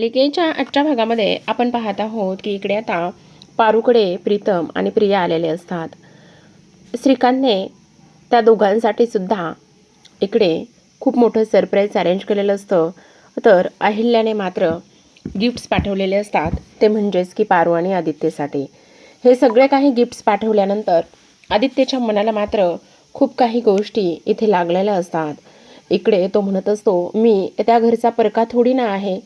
मालिकेच्या आजच्या भागामध्ये आपण पाहत आहोत की इकडे आता पारूकडे प्रीतम आणि प्रिया आलेले असतात. श्रीकांतने त्या दोघांसाठी सुद्धा इकडे खूप मोठं सरप्राईज अरेंज केलेलं असतं. तर अहिल्याने मात्र गिफ्ट्स पाठवलेले असतात. ते म्हणजेच की पारू आणि आदित्यसाठी. हे सगळे काही गिफ्ट्स पाठवल्यानंतर आदित्यच्या मनाला मात्र खूप काही गोष्टी इथे लागलेल्या असतात. इकडे तो म्हणत असतो मी त्या घरचा परका थोडी ना आहे.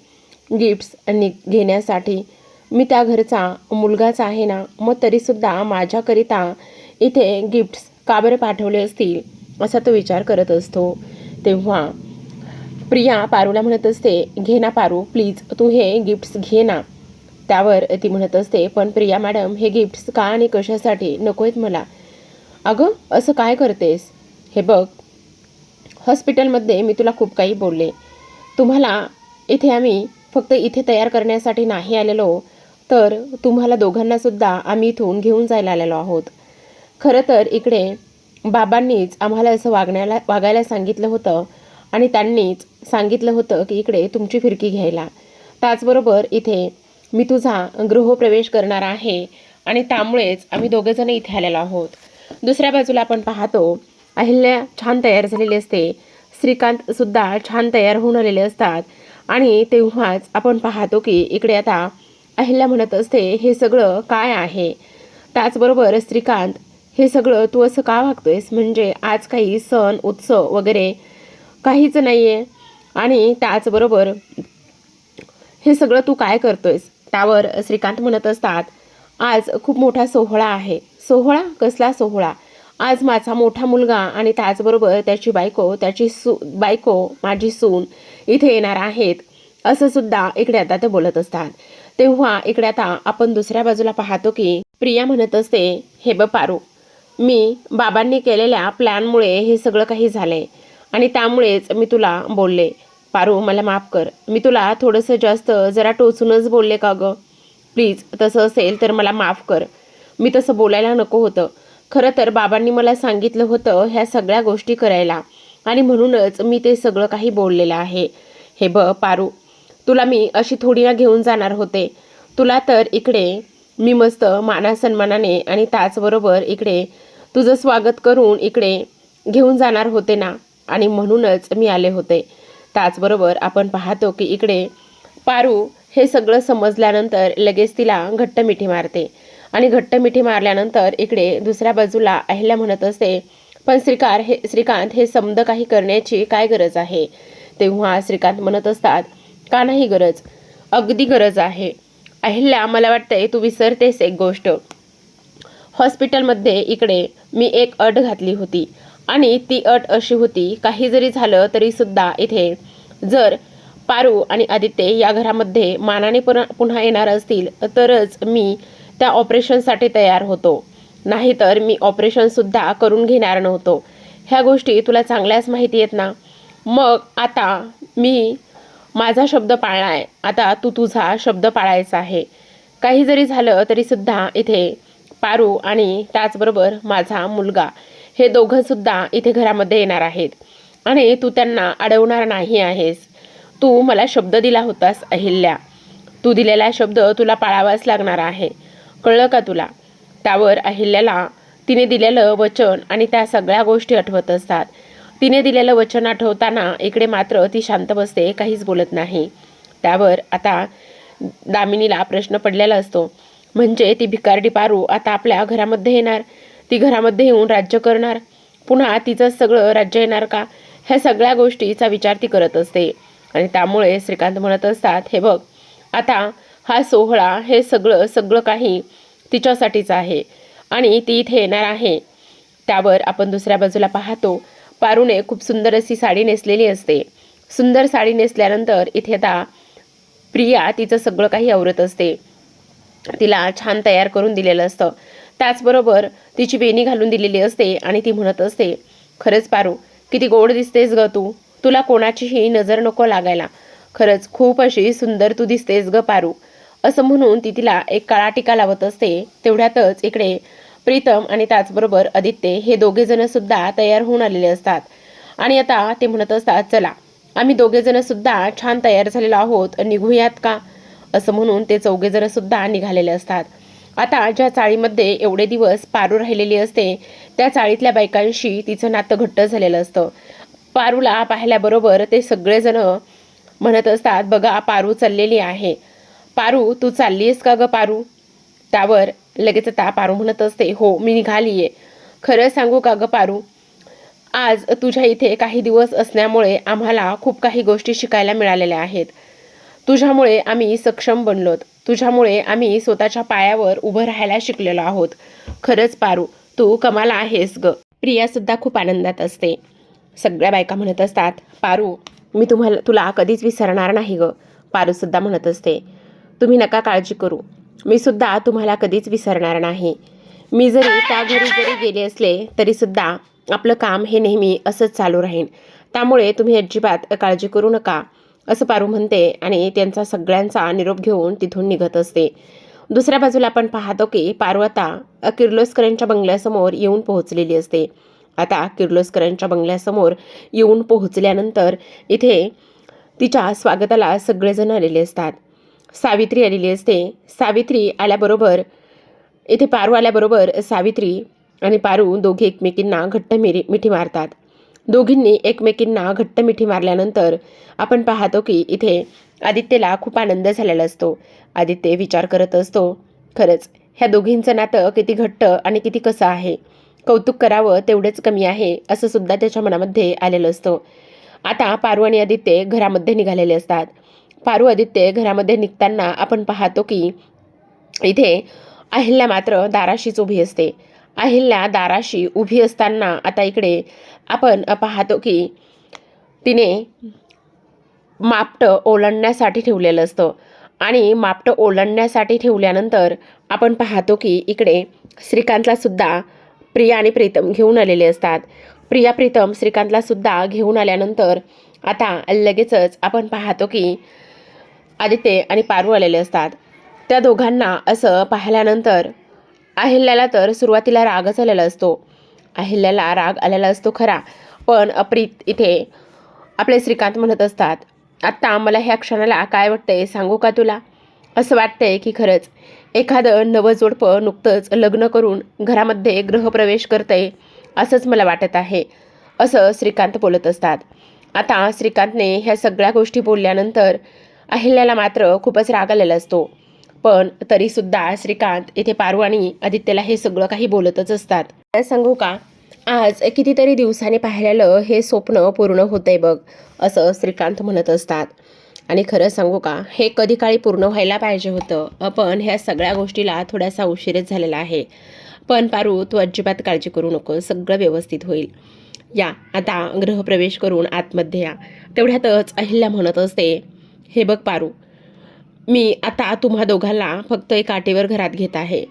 गिफ्ट्स नि घेण्यासाठी. मी त्या घरचा मुलगाच आहे ना मग तरीसुद्धा माझ्याकरिता इथे गिफ्ट्स का बरं पाठवले असतील असा तो विचार करत असतो. तेव्हा प्रिया पारूला म्हणत असते घे ना पारू प्लीज तू हे गिफ्ट्स घे ना. त्यावर ती म्हणत असते पण प्रिया मॅडम हे गिफ्ट्स का आणि कशासाठी? नको आहेत मला. अगं असं काय करतेस? हे बघ हॉस्पिटलमध्ये मी तुला खूप काही बोलले. तुम्हाला इथे आम्ही फक्त इथे तयार करण्यासाठी नाही आलेलो तर तुम्हाला दोघांनासुद्धा आम्ही इथून घेऊन जायला आलेलो आहोत. खरं तर इकडे बाबांनीच आम्हाला असं वागण्याला वागायला सांगितलं होतं आणि त्यांनीच सांगितलं होतं की इकडे तुमची फिरकी घ्यायला. त्याचबरोबर इथे मी तुझा गृहप्रवेश करणार आहे आणि त्यामुळेच आम्ही दोघेजण इथे आलेलो आहोत. दुसऱ्या बाजूला आपण पाहतो अहिल्या छान तयार झालेली असते. श्रीकांतसुद्धा छान तयार होऊन आलेले असतात. आणि तेव्हाच आपण पाहतो की इकडे आता अहिल्या म्हणत असते हे सगळं काय आहे? त्याचबरोबर श्रीकांत हे सगळं तू असं का वागतोयस? म्हणजे आज काही सण उत्सव वगैरे काहीच नाही आहे आणि त्याचबरोबर हे सगळं तू काय करतोयस? त्यावर श्रीकांत म्हणत असतात आज खूप मोठा सोहळा आहे. सोहळा? कसला सोहळा? आज माझा मोठा मुलगा आणि त्याचबरोबर त्याची बायको त्याची सू बायको माझी सून इथे येणार आहेत. असं सुद्धा इकडे आता ते बोलत असतात. तेव्हा इकडे आता आपण दुसऱ्या बाजूला पाहतो की प्रिया म्हणत असते हे ब पारू मी बाबांनी केलेल्या प्लॅनमुळे हे सगळं काही झालंय आणि त्यामुळेच मी तुला बोलले. पारू मला माफ कर. मी तुला थोडंसं जास्त जरा टोचूनच बोलले का गं? प्लीज तसं असेल तर मला माफ कर. मी तसं बोलायला नको होतं. खरं तर बाबांनी मला सांगितलं होतं ह्या सगळ्या गोष्टी करायला. आणि म्हणूनच मी ते सगळं काही बोललेलं आहे. हे ब पारू तुला मी अशी थोडी ना घेऊन जाणार होते. तुला तर इकडे मी मस्त मानासन्मानाने आणि त्याचबरोबर इकडे तुझं स्वागत करून इकडे घेऊन जाणार होते ना? आणि म्हणूनच मी आले होते. त्याचबरोबर आपण पाहतो की इकडे पारू हे सगळं समजल्यानंतर लगेच तिला घट्ट मिठी मारते. आणि घट्ट मिठी मारल्यानंतर इकडे दुसऱ्या बाजूला अहिल्या म्हणत असते पण श्रीकार हे श्रीकांत हे समद काही करण्याची काय गरज आहे? तेव्हा श्रीकांत म्हणत असतात का नाही गरज? अगदी गरज आहे. अहिल्या मला वाटतंय तू विसरतेस एक गोष्ट. हॉस्पिटलमध्ये इकडे मी एक अट घातली होती आणि ती अट अशी होती काही जरी झालं तरी सुद्धा इथे जर पारू आणि आदित्य या घरामध्ये मानाने पुन्हा पुन्हा येणार असतील तरच मी त्या ऑपरेशनसाठी तयार होतो. नाहीतर मी ऑपरेशनसुद्धा करून घेणार नव्हतो. ह्या गोष्टी तुला चांगल्याच माहिती आहेत ना? मग आता मी माझा शब्द पाळला आहे आता तू तुझा शब्द पाळायचा आहे. काही जरी झालं तरीसुद्धा इथे पारू आणि त्याचबरोबर माझा मुलगा. हे दोघंसुद्धा इथे घरामध्ये येणार आहेत. आणि तू त्यांना अडवणार नाही आहेस. तू मला शब्द दिला होतास अहिल्या. तू दिलेला शब्द तुला पाळावाच लागणार आहे. कळलं का तुला? त्यावर अहिल्याला तिने दिलेलं वचन आणि त्या सगळ्या गोष्टी आठवत असतात. तिने दिलेलं वचन आठवताना इकडे मात्र ती शांत बसते काहीच बोलत नाही. त्यावर आता दामिनीला प्रश्न पडलेला असतो. म्हणजे ती भिकारडी पारू आता आपल्या घरामध्ये येणार? ती घरामध्ये येऊन राज्य करणार? पुन्हा तिचं सगळं राज्य येणार का? ह्या सगळ्या गोष्टीचा विचार ती करत असते. आणि त्यामुळे श्रीकांत म्हणत असतात हे बघ आता हा सोहळा हे सगळं सगळं काही तिच्यासाठीच आहे. आणि ती इथे येणार आहे. त्यावर आपण दुसऱ्या बाजूला पाहतो पारूने खूप सुंदर अशी साडी नेसलेली असते. सुंदर साडी नेसल्यानंतर इथे आता प्रिया तिचं सगळं काही आवरत असते. तिला छान तयार करून दिलेलं असतं. त्याचबरोबर तिची बेणी घालून दिलेली असते आणि ती म्हणत असते खरंच पारू किती गोड दिसतेस ग तू. तुला कोणाचीही नजर नको लागायला. खरंच खूप अशी सुंदर तू दिसतेस ग पारू. असं म्हणून ती तिला एक काळा टीका लावत असते. तेवढ्यातच इकडे प्रीतम आणि त्याचबरोबर आदित्य हे दोघे जण सुद्धा तयार होऊन आलेले असतात. आणि आता ते म्हणत असतात चला आम्ही दोघेजणं सुद्धा छान तयार झालेलो आहोत निघूयात का? असं म्हणून ते चौघेजणं सुद्धा निघालेले असतात. आता ज्या चाळीमध्ये एवढे दिवस पारू राहिलेली असते त्या चाळीतल्या बायकांशी तिचं नातं घट्ट झालेलं असतं. पारूला पाहिल्याबरोबर ते सगळेजण म्हणत असतात बघा पारू चाललेली आहे. पारू तू चाललीस का ग पारू? त्यावर लगेच आता पारू म्हणत असते हो मी निघाली आहे खरं सांगू का ग पारू? आज तुझ्या इथे काही दिवस असल्यामुळे आम्हाला खूप काही गोष्टी शिकायला मिळालेल्या आहेत. तुझ्यामुळे आम्ही सक्षम बनलोत. तुझ्यामुळे आम्ही स्वतःच्या पायावर उभं राहायला शिकलेलो आहोत. खरंच पारू तू कमाल आहेस ग. प्रिया सुद्धा खूप आनंदात असते. सगळ्या बायका म्हणत असतात पारू मी तुम्हाला तुला कधीच विसरणार नाही ग. पारू सुद्धा म्हणत असते तुम्ही नका काळजी करू. मी सुद्धा तुम्हाला कधीच विसरणार नाही. मी जरी त्या घरी जरी गेले असले तरी सुद्धा आपलं काम हे नेहमी असंच चालू राहील त्यामुळे तुम्ही अजिबात काळजी करू नका असं पारू म्हणते आणि त्यांचा सगळ्यांचा निरोप घेऊन तिथून निघत असते. दुसऱ्या बाजूला आपण पाहतो की पारू आता किर्लोस्करांच्या बंगल्यासमोर येऊन पोहोचलेली असते. आता किर्लोस्करांच्या बंगल्यासमोर येऊन पोहोचल्यानंतर इथे तिच्या स्वागताला सगळेजण आलेले असतात. सावित्री आलेली असते. सावित्री आल्याबरोबर इथे पारू आल्याबरोबर सावित्री आणि पारू दोघे एकमेकींना घट्ट मिरी मिठी मारतात. दोघींनी एकमेकींना घट्ट मिठी मारल्यानंतर आपण पाहतो की इथे आदित्यला खूप आनंद झालेला असतो. आदित्य विचार करत असतो खरंच ह्या दोघींचं नातं किती घट्ट आणि किती कसं आहे? कौतुक करावं तेवढंच कमी आहे असं सुद्धा त्याच्या मनामध्ये आलेलं असतं. आता पारू आणि आदित्य घरामध्ये निघालेले असतात. पारू आदित्य घरामध्ये निघताना आपण पाहतो की इथे अहिल्या मात्र दाराशीच उभी असते. अहिल्या दाराशी उभी असताना आता इकडे आपण पाहतो की तिने मापटं ओलांडण्यासाठी ठेवलेलं असतं. आणि मापटं ओलांडण्यासाठी ठेवल्यानंतर आपण पाहतो की इकडे श्रीकांतला सुद्धा प्रिया आणि प्रीतम घेऊन आलेले असतात. प्रिया प्रीतम श्रीकांतला सुद्धा घेऊन आल्यानंतर आता लगेचच आपण पाहतो की आदित्य आणि पारू आलेले असतात. त्या दोघांना असं पाहिल्यानंतर अहिल्याला तर सुरुवातीला रागच आलेला असतो. अहिल्याला राग आलेला असतो खरा पण अप्रीत इथे आपले श्रीकांत म्हणत असतात आत्ता मला ह्या क्षणाला काय वाटतंय सांगू का तुला? असं वाटतंय की खरंच एखादं नवं जोडपं नुकतंच लग्न करून घरामध्ये गृहप्रवेश करतंय असंच मला वाटत आहे असं श्रीकांत बोलत असतात. आता श्रीकांतने ह्या सगळ्या गोष्टी बोलल्यानंतर अहिल्याला मात्र खूपच राग आलेला असतो. पण तरीसुद्धा श्रीकांत इथे पारू आणि आदित्यला हे सगळं काही बोलतच असतात. सांगू का? आज कितीतरी दिवसांनी पाहिलेलं हे स्वप्न पूर्ण होतंय बघ असं श्रीकांत म्हणत असतात. आणि खरं सांगू का हे कधी काळी पूर्ण व्हायला पाहिजे होतं. पण ह्या सगळ्या गोष्टीला थोडासा उशीरच झालेला आहे. पण पारू तू अजिबात काळजी करू नको सगळं व्यवस्थित होईल. या आता गृहप्रवेश करून आतमध्ये या. तेवढ्यातच अहिल्या म्हणत असते हे बघ पारू. मी आता तुम्हा दोघांना फक्त एक आटेवर घरात घेत आहे.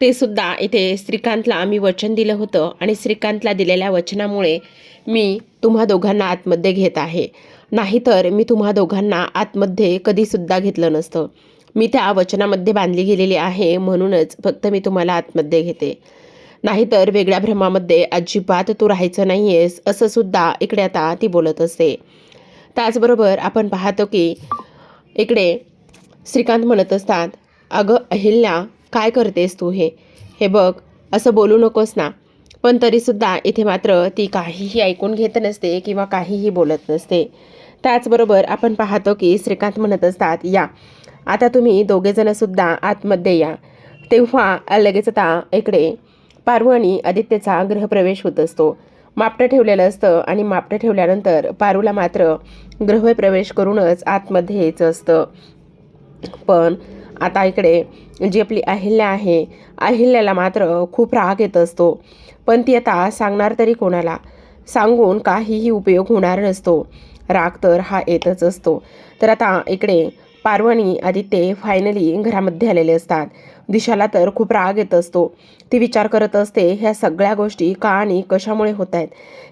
ते सुद्धा इथे श्रीकांतला मी वचन दिलं होतं आणि श्रीकांतला दिलेल्या वचनामुळे मी तुम्हा दोघांना आतमध्ये घेत आहे. नाहीतर मी तुम्हा दोघांना आतमध्ये कधीसुद्धा घेतलं नसतं. मी त्या वचनामध्ये बांधली गेलेली आहे म्हणूनच फक्त मी तुम्हाला आतमध्ये घेते. नाहीतर वेगळ्या भ्रमामध्ये अजिबात तू राहायचं नाही आहेस असंसुद्धा इकडे आता ती बोलत असते. त्याचबरोबर आपण पाहतो की इकडे श्रीकांत म्हणत असतात अगं अहिल्या काय करतेस तू हे? हे बघ असं बोलू नकोस ना. पण तरीसुद्धा इथे मात्र ती काहीही ऐकून घेत नसते किंवा काहीही बोलत नसते. त्याचबरोबर आपण पाहतो की श्रीकांत म्हणत असतात या आता तुम्ही दोघेजणंसुद्धा आतमध्ये या. तेव्हा लगेच आता इकडे पारू आणि आदित्यचा गृहप्रवेश होत असतो. मापटं ठेवलेलं असतं आणि मापटं ठेवल्यानंतर पारूला मात्र गृहप्रवेश करूनच आतमध्ये यायचं असतं. पण आता इकडे जी आपली अहिल्या आहे अहिल्याला मात्र खूप राग येत असतो. पण ती आता सांगणार तरी कोणाला? सांगून काहीही उपयोग होणार नसतो. राग तर हा येतच असतो. तर आता इकडे पार्वणी आदित्य फायनली घरामध्ये आलेले असतात. दिशाला तर खूप राग येत असतो. ती विचार करत असते ह्या सगळ्या गोष्टी का आणि कशामुळे होत आहेत?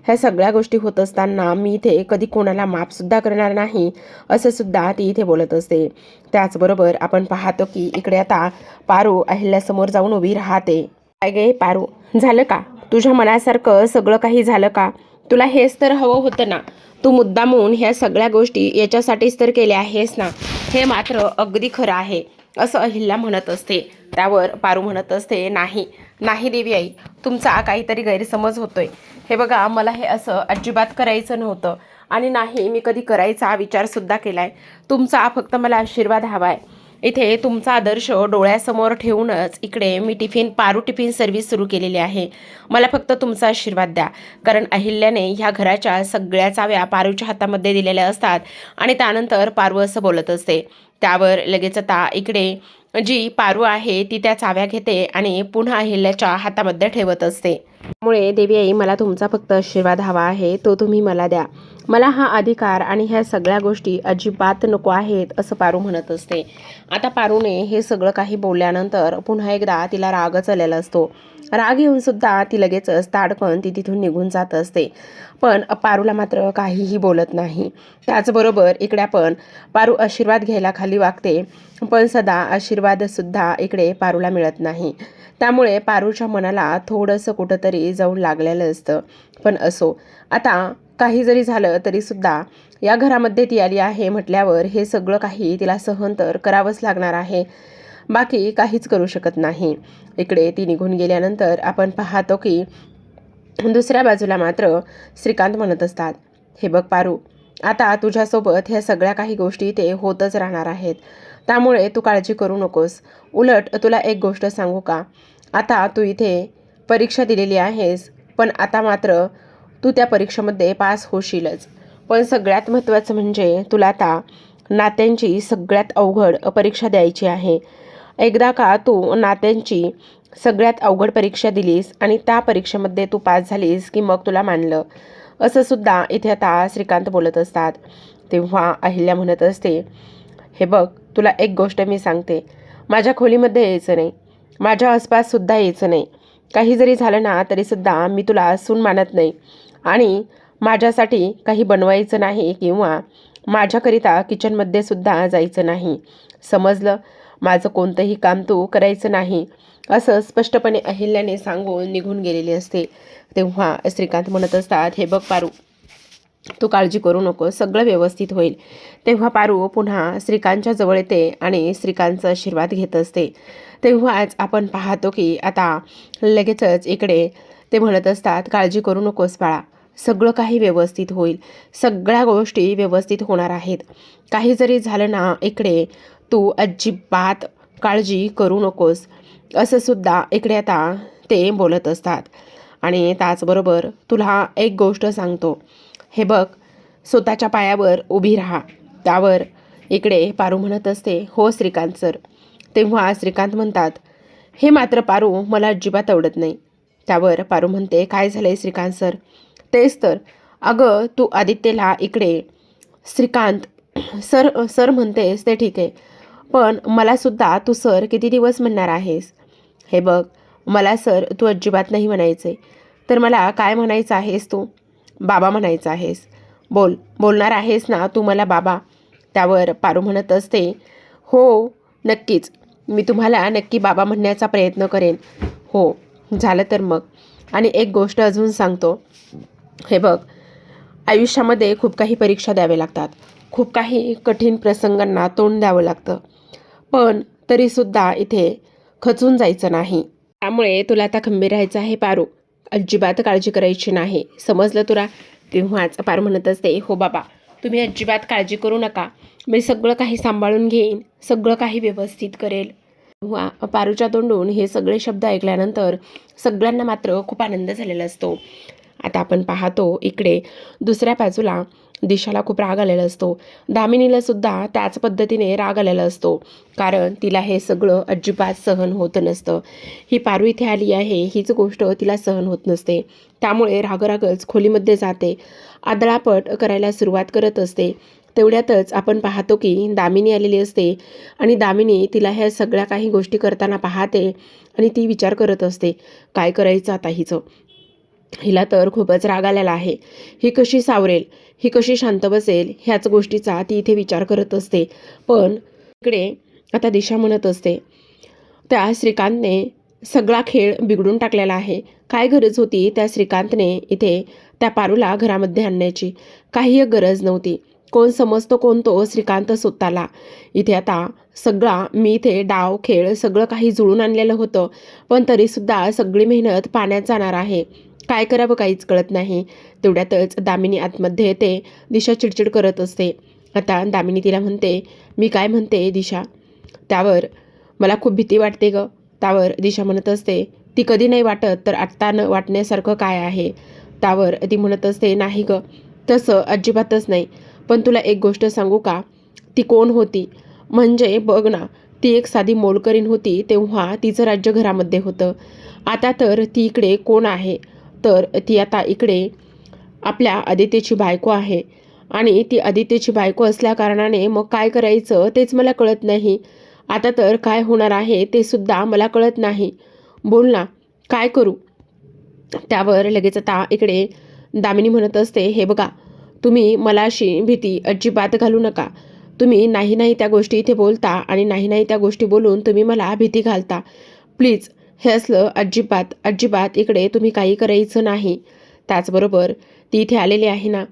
ह्या सगळ्या गोष्टी होत असताना मी इथे कधी कोणाला माफसुद्धा करणार नाही असं सुद्धा ती इथे बोलत असते. त्याचबरोबर आपण पाहतो की इकडे आता पारू अहिल्यासमोर जाऊन उभी राहते. काय गे पारू झालं का? तुझ्या मनासारखं सगळं काही झालं का? तुला हेच तर हवं होतं ना? तू मुद्दामून ह्या सगळ्या गोष्टी याच्यासाठीच तर केल्या आहेस ना? हे मात्र अगदी खरं आहे असं अहिल्या म्हणत असते. त्यावर पारू म्हणत असते नाही नाही देवी आई तुमचा काहीतरी गैरसमज होतोय. हे बघा मला हे असं अजिबात करायचं नव्हतं. आणि नाही मी कधी करायचा विचारसुद्धा केला आहे तुमचा फक्त मला आशीर्वाद हवा आहे इथे तुमचा आदर्श डोळ्यासमोर ठेवूनच इकडे मी टिफिन पारू टिफिन सर्व्हिस सुरू केलेली आहे. मला फक्त तुमचा आशीर्वाद द्या. कारण अहिल्याने ह्या घराच्या सगळ्या चाव्या पारूच्या हातामध्ये दिलेल्या असतात आणि त्यानंतर पारू असं बोलत असते. त्यावर लगेच आता इकडे जी पारू आहे ती त्या चाव्या घेते आणि पुन्हा अहिल्याच्या हातामध्ये ठेवत असते. त्यामुळे देवी आई मला तुमचा फक्त आशीर्वाद हवा आहे तो तुम्ही मला द्या. मला हा अधिकार आणि ह्या सगळ्या गोष्टी अजिबात नको आहेत असं पारू म्हणत असते. आता पारूने हे सगळं काही बोलल्यानंतर पुन्हा एकदा तिला रागच आलेला असतो. राग येऊन सुद्धा ती लगेचच ताडकन ती तिथून निघून जात असते. पण पारूला मात्र काहीही बोलत नाही. त्याचबरोबर इकडे आपण पारू आशीर्वाद घ्यायला खाली वागते. पण सदा आशीर्वादसुद्धा इकडे पारूला मिळत नाही. त्यामुळे पारूच्या मनाला थोडंसं कुठंतरी जाऊन लागलेलं असतं. पण असो. आता काही जरी झालं तरीसुद्धा या घरामध्ये ती आली आहे म्हटल्यावर हे सगळं काही तिला सहन तर करावंच लागणार आहे. बाकी काहीच करू शकत नाही. इकडे ती निघून गेल्यानंतर आपण पाहतो की दुसऱ्या बाजूला मात्र श्रीकांत म्हणत असतात हे बघ पारू आता तुझ्यासोबत ह्या सगळ्या काही गोष्टी ते होतच राहणार आहेत. त्यामुळे तू काळजी करू नकोस. उलट तुला एक गोष्ट सांगू का? आता तू इथे परीक्षा दिलेली आहेस पण आता मात्र तू त्या परीक्षेमध्ये पास होशीलच. पण सगळ्यात महत्त्वाचं म्हणजे तुला आता नात्यांची सगळ्यात अवघड परीक्षा द्यायची आहे. एकदा का तू नात्यांची सगळ्यात अवघड परीक्षा दिलीस आणि त्या परीक्षेमध्ये तू पास झालीस की मग तुला मानलं? असं सुद्धा इथे आता श्रीकांत बोलत असतात. तेव्हा अहिल्या म्हणत असते हे बघ तुला एक गोष्ट मी सांगते. माझ्या खोलीमध्ये यायचं नाही. माझ्या आसपाससुद्धा यायचं नाही. काही जरी झालं ना तरीसुद्धा मी तुला सून मानत नाही. आणि माझ्यासाठी काही बनवायचं नाही किंवा माझ्याकरिता किचनमध्ये सुद्धा जायचं नाही. समजलं? माझं कोणतंही काम तू करायचं नाही. असं स्पष्टपणे अहिल्याने सांगून निघून गेलेली असते. तेव्हा श्रीकांत म्हणत असतात हे बघ पारू तू काळजी करू नको सगळं व्यवस्थित होईल. तेव्हा पारू पुन्हा श्रीकांतच्या जवळ येते आणि श्रीकांतचा आशीर्वाद घेत असते. तेव्हाच आपण पाहतो की आता लगेचच इकडे ते म्हणत असतात काळजी करू नकोस बाळा सगळं काही व्यवस्थित होईल. सगळ्या गोष्टी व्यवस्थित होणार आहेत. काही जरी झालं ना इकडे तू अजिबात काळजी करू नकोस. असं सुद्धा इकडे आता ते बोलत असतात. आणि त्याचबरोबर तुला एक गोष्ट सांगतो. हे बघ स्वतःच्या पायावर उभी राहा. त्यावर इकडे पारू म्हणत असते हो श्रीकांत सर. तेव्हा श्रीकांत म्हणतात हे मात्र पारू मला अजिबात आवडत नाही. त्यावर पारू म्हणते काय झालं आहे श्रीकांत सर? तेच तर. अगं तू आदित्यला इकडे श्रीकांत सर सर म्हणतेस ते ठीक आहे. पण मलासुद्धा तू सर किती दिवस म्हणणार आहेस? हे बघ मला सर तू अजिबात नाही म्हणायचे. तर मला काय म्हणायचं आहेस तू? बाबा म्हणायचं आहेस. बोल बोलणार आहेस ना तू मला बाबा? त्यावर पारू म्हणत असते. हो नक्कीच. मी तुम्हाला नक्की बाबा म्हणण्याचा प्रयत्न करेन. हो झालं तर मग. आणि एक गोष्ट अजून सांगतो. हे बघ आयुष्यामध्ये खूप काही परीक्षा द्याव्या लागतात. खूप काही कठीण प्रसंगांना तोंड द्यावं लागतं. पण तरीसुद्धा इथे खचून जायचं नाही. त्यामुळे तुला आता खंबीर राहायचं आहे पारू. अजिबात काळजी करायची नाही. समजलं तुला? तेव्हाच पार म्हणत असते हो बाबा तुम्ही अजिबात काळजी करू नका. मी सगळं काही सांभाळून घेईन सगळं काही व्यवस्थित करेल. तेव्हा पारूच्या तोंडून हे सगळे शब्द ऐकल्यानंतर सगळ्यांना मात्र खूप आनंद झालेला असतो. आता आपण पाहतो इकडे दुसऱ्या बाजूला दिशाला खूप राग आलेला असतो. दामिनीला सुद्धा त्याच पद्धतीने राग आलेला असतो. कारण तिला हे सगळं अजिबात सहन होत नसतं. ही पारू इथे आली आहे हीच गोष्ट तिला सहन होत नसते. त्यामुळे रागरागच खोलीमध्ये जाते. आदळापट करायला सुरुवात करत असते. तेवढ्यातच आपण पाहतो की दामिनी आलेली असते आणि दामिनी तिला ह्या सगळ्या काही गोष्टी करताना पाहते आणि ती विचार करत असते काय करायचं आता हिचं? हिला तर खूपच राग आलेला आहे. ही कशी सावरेल? ही कशी शांत बसेल? ह्याच गोष्टीचा ती इथे विचार करत असते. पण इकडे आता दिशा म्हणत असते. त्या श्रीकांतने सगळा खेळ बिघडून टाकलेला आहे. काय गरज होती त्या श्रीकांतने इथे त्या पारूला घरामध्ये आणण्याची? काही एक गरज नव्हती. कोण समजतो कोण तो श्रीकांत स्वतःला. इथे आता सगळा मी इथे डाव खेळ सगळं काही जुळून आणलेलं होतं. पण तरीसुद्धा सगळी मेहनत पाण्यात जाणार आहे. काय करावं काहीच कळत नाही. तेवढ्यातच दामिनी आतमध्ये येते. दिशा चिडचिड करत असते. आता दामिनी तिला म्हणते मी काय म्हणते दिशा? त्यावर मला खूप भीती वाटते ग. त्यावर दिशा म्हणत असते ती कधी नाही वाटत तर आत्ता न वाटण्यासारखं काय आहे? त्यावर ती म्हणत असते नाही ग तसं अजिबातच नाही. पण तुला एक गोष्ट सांगू का? ती कोण होती? म्हणजे बघ ना ती एक साधी मोलकरीण होती तेव्हा तिचं राज्य घरामध्ये होतं. आता तर ती इकडे कोण आहे? तर ती आता इकडे आपल्या आदित्यची बायको आहे. आणि ती आदित्यची बायको असल्याकारणाने मग काय करायचं तेच मला कळत नाही. आता तर काय होणार आहे ते सुद्धा मला कळत नाही. बोल ना काय करू? त्यावर लगेच आता इकडे दामिनी म्हणत असते हे बघा तुम्ही मला अशी भीती अजिबात घालू नका. तुम्ही नाही नाही त्या गोष्टी इथे बोलता आणि नाही नाही त्या गोष्टी बोलून तुम्ही मला भीती घालता. प्लीज हे असलं अजिबात अजिबात इकडे तुम्ही काही करायचं नाही. त्याचबरोबर ती इथे आलेली आहे ना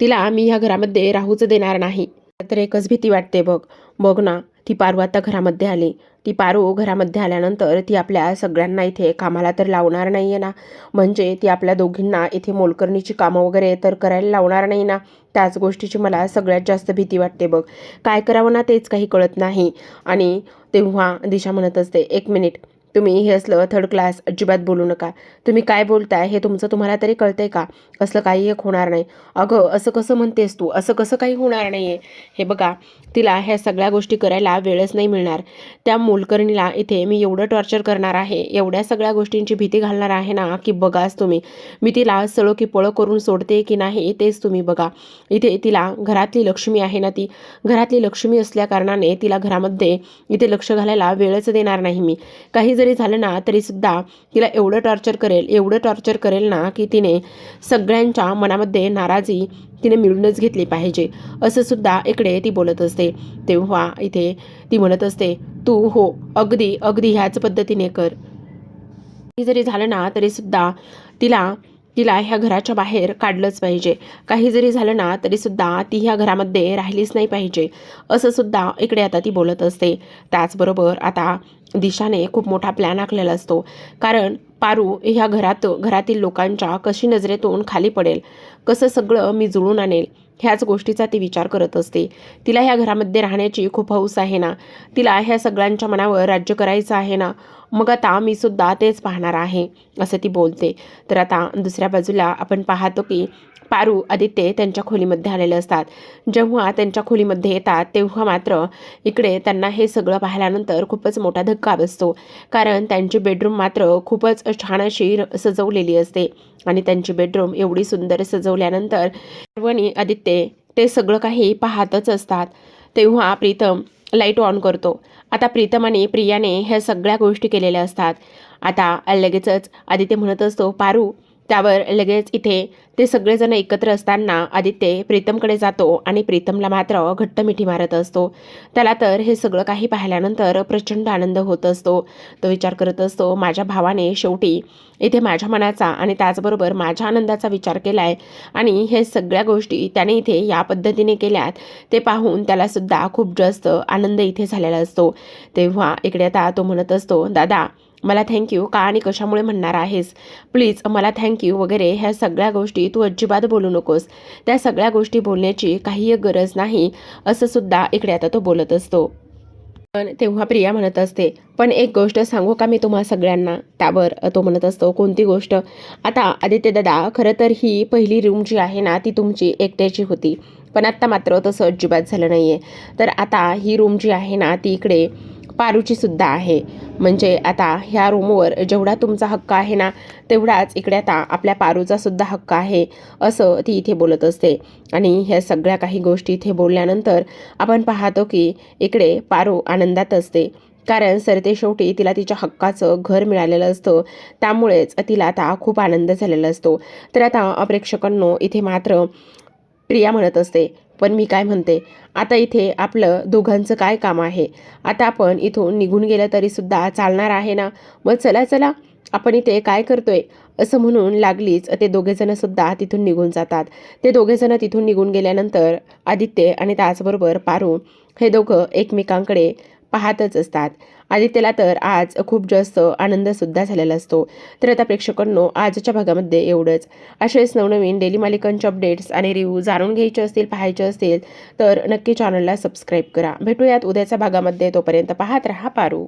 तिला मी ह्या घरामध्ये राहूच देणार नाही. तर एकच भीती वाटते बघ. बघ ना ती पारू आता घरामध्ये आली. ती पारू घरामध्ये आल्यानंतर ती आपल्या सगळ्यांना इथे कामाला तर लावणार नाही आहे ना. म्हणजे ती आपल्या दोघींना इथे मोलकरणीची कामं वगैरे तर करायला लावणार नाही ना. त्याच गोष्टीची मला सगळ्यात जास्त भीती वाटते बघ. काय करावं ना तेच काही कळत नाही. आणि तेव्हा दिशा म्हणत असते एक मिनिट तुम्ही हे असलं थर्ड क्लास अजिबात बोलू नका. तुम्ही काय बोलताय हे तुमचं तुम्हाला तरी कळतंय का? असलं काही एक होणार नाही. अगं असं कसं म्हणतेस तू? असं कसं काही होणार नाही आहे हे बघा तिला ह्या सगळ्या गोष्टी करायला वेळच नाही मिळणार. त्या मोलकरणीला इथे मी एवढं टॉर्चर करणार आहे एवढ्या सगळ्या गोष्टींची भीती घालणार आहे ना की बघाच तुम्ही. मी तिला सळो की पळो करून सोडते की नाही तेच तुम्ही बघा. इथे तिला घरातली लक्ष्मी आहे ना ती. घरातली लक्ष्मी असल्याकारणाने तिला घरामध्ये इथे लक्ष घालायला वेळच देणार नाही मी. काही जरी झालं ना तरीसुद्धा तिला एवढं टॉर्चर करेल एवढं टॉर्चर करेल ना की तिने सगळ्यांच्या मनामध्ये नाराजी तिने मिळूनच घेतली पाहिजे. असं सुद्धा इकडे ती बोलत असते. तेव्हा इथे ती म्हणत असते तू हो अगदी अगदी ह्याच पद्धतीने कर. जरी झालं ना तरीसुद्धा तिला तिला ह्या घराच्या बाहेर काढलंच पाहिजे. काही जरी झालं ना तरीसुद्धा ती ह्या घरामध्ये राहिलीच नाही पाहिजे. असं सुद्धा इकडे आता ती बोलत असते. त्याचबरोबर आता दिशाने खूप मोठा प्लॅन आखलेला असतो. कारण पारू ह्या घरात घरातील लोकांच्या कशी नजरेतून खाली पडेल? कसं सगळं मी जुळून आणेल? ह्याच गोष्टीचा ती विचार करत असते. तिला ह्या घरामध्ये राहण्याची खूप हौस आहे ना? तिला ह्या सगळ्यांच्या मनावर राज्य करायचं आहे ना? मग आता मी सुद्धा तेच पाहणार आहे असं ती बोलते. तर आता दुसऱ्या बाजूला आपण पाहतो की पारू आदित्य त्यांच्या खोलीमध्ये आलेले असतात. जेव्हा त्यांच्या खोलीमध्ये येतात तेव्हा मात्र इकडे त्यांना हे सगळं पाहिल्यानंतर खूपच मोठा धक्का बसतो. कारण त्यांची बेडरूम मात्र खूपच छान अशी र- सजवलेली असते. आणि त्यांची बेडरूम एवढी सुंदर सजवल्यानंतर सर्वणी आदित्य ते सगळं काही पाहतच असतात. तेव्हा प्रीतम लाइट ऑन करतो. आता प्रीतम आणि प्रियाने ह्या सगळ्या गोष्टी केलेल्या असतात. आता लगेचच आदित्य म्हणत असतो पारू त्यावर लगेच इथे ते सगळेजण एकत्र असताना आदित्य प्रीतमकडे जातो आणि प्रीतमला मात्र घट्ट मिठी मारत असतो. त्याला तर हे सगळं काही पाहिल्यानंतर प्रचंड आनंद होत असतो. तो विचार करत असतो माझ्या भावाने शेवटी इथे माझ्या मनाचा आणि त्याचबरोबर माझ्या आनंदाचा विचार केला आहे आणि हे सगळ्या गोष्टी त्याने इथे या पद्धतीने केल्यात ते पाहून त्यालासुद्धा खूप जास्त आनंद इथे झालेला असतो. तेव्हा इकडे आता तो म्हणत असतो दादा मला थँक्यू का आणि कशामुळे म्हणणार आहेस? प्लीज मला थँक्यू वगैरे ह्या सगळ्या गोष्टी तू अजिबात बोलू नकोस. त्या सगळ्या गोष्टी बोलण्याची काही गरज नाही असं सुद्धा इकडे आता तो बोलत असतो. पण तेव्हा प्रिया म्हणत असते पण एक गोष्ट सांगू का मी तुम्हा सगळ्यांना? त्यावर तो म्हणत असतो कोणती गोष्ट? आता आदित्य दादा खरं तर ही पहिली रूम जी आहे ना ती तुमची एकट्याची होती. पण आत्ता मात्र तसं अजिबात झालं नाही आहे तर आता ही रूम जी आहे ना ती इकडे पारूचीसुद्धा आहे. म्हणजे आता ह्या रूमवर जेवढा तुमचा हक्क आहे ना तेवढाच इकडे आता आपल्या पारूचा सुद्धा हक्क आहे असं ती इथे बोलत असते. आणि ह्या सगळ्या काही गोष्टी इथे बोलल्यानंतर आपण पाहतो की इकडे पारू आनंदात असते. कारण सरते शेवटी तिला तिच्या हक्काचं घर मिळालेलं असतं. त्यामुळेच तिला आता खूप आनंद झालेला असतो. तर आता प्रेक्षकांनो इथे मात्र प्रिया म्हणत असते पण मी काय म्हणते? आता इथे आपलं दोघांचं काय काम आहे? आता आपण इथून निघून गेलं तरीसुद्धा चालणार आहे ना? मग चला चला. आपण इथे काय करतोय? असं म्हणून लागलीच ते दोघेजणं सुद्धा तिथून निघून जातात. ते दोघेजणं तिथून निघून गेल्यानंतर आदित्य आणि त्याचबरोबर पारू हे दोघं एकमेकांकडे पाहतच असतात. आदित्यला तर आज खूप जास्त आनंदसुद्धा झालेला असतो. तर आता प्रेक्षकांनो आजच्या भागामध्ये एवढंच. असेच नवनवीन डेली मालिकांचे अपडेट्स आणि रिव्ह्यू जाणून घ्यायचे असतील पाहायचे असतील तर नक्की चॅनलला सबस्क्राईब करा. भेटूयात उद्याच्या भागामध्ये. तोपर्यंत पाहत रहा पारू.